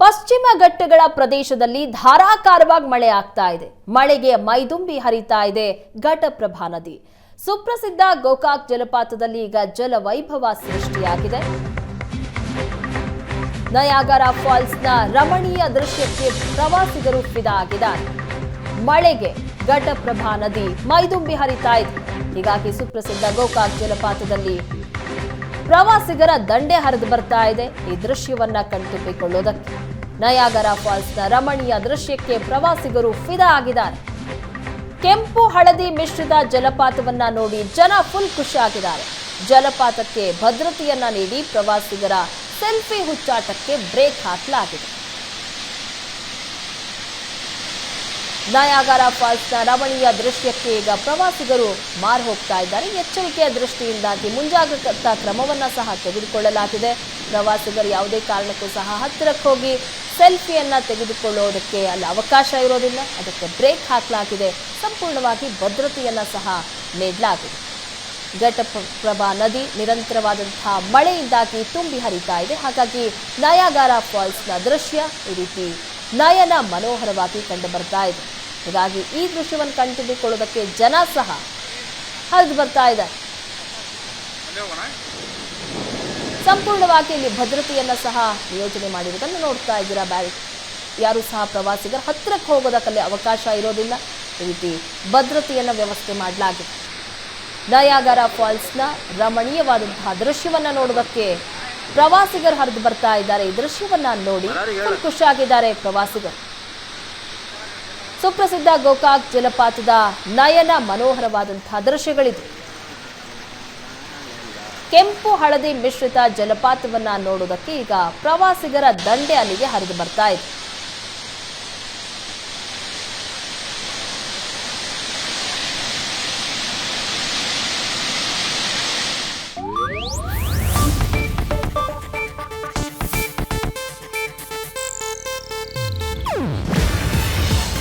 ಪಶ್ಚಿಮ ಘಟ್ಟಗಳ ಪ್ರದೇಶದಲ್ಲಿ ಧಾರಾಕಾರವಾಗಿ ಮಳೆ ಆಗ್ತಾ ಇದೆ. ಮಳೆಗೆ ಮೈದುಂಬಿ ಹರಿತಾ ಇದೆ ಘಟಪ್ರಭಾ ನದಿ. ಸುಪ್ರಸಿದ್ಧ ಗೋಕಾಕ್ ಜಲಪಾತದಲ್ಲಿ ಈಗ ಜಲ ವೈಭವ ಸೃಷ್ಟಿಯಾಗಿದೆ. ನಯಾಗರ ಫಾಲ್ಸ್ನ ರಮಣೀಯ ದೃಶ್ಯಕ್ಕೆ ಪ್ರವಾಸಿಗರು ಫಿದಾ ಆಗಿದ್ದಾರೆ. ಮಳೆಗೆ ಘಟಪ್ರಭಾ ನದಿ ಮೈದುಂಬಿ ಹರಿತಾ ಇದೆ. ಹೀಗಾಗಿ ಸುಪ್ರಸಿದ್ಧ ಗೋಕಾಕ್ ಜಲಪಾತದಲ್ಲಿ ಪ್ರವಾಸಿಗರ ದಂಡೆ ಹರಿದು ಬರ್ತಾ ಇದೆ. ಈ ದೃಶ್ಯವನ್ನ ಕಣ್ತುಂಬಿಕೊಳ್ಳೋದಕ್ಕೆ. ನಯಾಗರ ಫಾಲ್ಸ್ನ ರಮಣೀಯ ದೃಶ್ಯಕ್ಕೆ ಪ್ರವಾಸಿಗರು ಫಿದಾ ಆಗಿದ್ದಾರೆ. ಕೆಂಪು ಹಳದಿ ಮಿಶ್ರಿತ ಜಲಪಾತವನ್ನ ನೋಡಿ ಜನ ಫುಲ್ ಖುಷಿಯಾಗಿದ್ದಾರೆ ಜಲಪಾತಕ್ಕೆ ಭದ್ರತೆಯನ್ನ ನೀಡಿ ಪ್ರವಾಸಿಗರ ಸೆಲ್ಫಿ ಹುಚ್ಚಾಟಕ್ಕೆ ಬ್ರೇಕ್ ಹಾಕಲಾಗಿದೆ. ನಯಾಗರ ಫಾಲ್ಸ್ನ ರಮಣೀಯ ದೃಶ್ಯಕ್ಕೆ ಈಗ ಪ್ರವಾಸಿಗರು ಮಾರು ಹೋಗ್ತಾ ಇದ್ದಾರೆ. ಎಚ್ಚರಿಕೆಯ ದೃಷ್ಟಿಯಿಂದಾಗಿ ಮುಂಜಾಗ್ರತಾ ಕ್ರಮವನ್ನ ಸಹ ತೆಗೆದುಕೊಳ್ಳಲಾಗಿದೆ. ಪ್ರವಾಸಿಗರು ಯಾವುದೇ ಕಾರಣಕ್ಕೂ ಸಹ ಹತ್ತಿರಕ್ಕೆ ಹೋಗಿ ಸೆಲ್ಫಿಯನ್ನ ತೆಗೆದುಕೊಳ್ಳೋದಕ್ಕೆ ಅಲ್ಲಿ ಅವಕಾಶ ಇರೋದಿಲ್ಲ. ಅದಕ್ಕೆ ಬ್ರೇಕ್ ಹಾಕಲಾಗಿದೆ. ಸಂಪೂರ್ಣವಾಗಿ ಭದ್ರತೆಯನ್ನ ಸಹ ನೀಡಲಾಗಿದೆ. ಘಟಪ್ರಭಾ ನದಿ ನಿರಂತರವಾದಂತಹ ಮಳೆಯಿಂದಾಗಿ ತುಂಬಿ ಹರಿತಾ ಇದೆ. ಹಾಗಾಗಿ ನಯಾಗಾರ ಫಾಲ್ಸ್ನ ದೃಶ್ಯ ಈ ರೀತಿ ನಯನ ಮನೋಹರವಾಗಿ ಕಂಡು ಬರ್ತಾ ಇದೆ. ಹೀಗಾಗಿ ಈ ದೃಶ್ಯವನ್ನು ಕಣ್ತುಂಬಿಕೊಳ್ಳೋದಕ್ಕೆ ಜನ ಸಹ ಹರಿದು ಬರ್ತಾ ಇದ್ದಾರೆ. ಸಂಪೂರ್ಣವಾಗಿ ಇಲ್ಲಿ ಭದ್ರತೆಯನ್ನ ಸಹ ನಿಯೋಜನೆ ಮಾಡಿರುವುದನ್ನು ನೋಡ್ತಾ ಇದ್ದೀರಾ ಬ್ಯಾರಿ? ಯಾರು ಸಹ ಪ್ರವಾಸಿಗರು ಹತ್ತಿರಕ್ಕೆ ಹೋಗೋದಕ್ಕಲ್ಲಿ ಅವಕಾಶ ಇರೋದಿಲ್ಲ. ಈ ರೀತಿ ಭದ್ರತೆಯನ್ನ ವ್ಯವಸ್ಥೆ ಮಾಡಲಾಗಿದೆ. ನಯಾಗರ ಫಾಲ್ಸ್ನ ರಮಣೀಯವಾದಂತಹ ದೃಶ್ಯವನ್ನ ನೋಡೋದಕ್ಕೆ ಪ್ರವಾಸಿಗರು ಹರಿದು ಬರ್ತಾ ಇದ್ದಾರೆ. ಈ ದೃಶ್ಯವನ್ನ ನೋಡಿ ಖುಷಿಯಾಗಿದ್ದಾರೆ ಪ್ರವಾಸಿಗರು. ಸುಪ್ರಸಿದ್ಧ ಗೋಕಾಕ್ ಜಲಪಾತದ ನಯನ ಮನೋಹರವಾದಂತಹ ದೃಶ್ಯಗಳಿದು. ಕೆಂಪು ಹಳದಿ ಮಿಶ್ರಿತ ಜಲಪಾತವನ್ನ ನೋಡುವುದಕ್ಕೆ ಈಗ ಪ್ರವಾಸಿಗರ ದಂಡೆ ಅಲ್ಲಿಗೆ ಹರಿದು ಬರ್ತಾ ಇದೆ.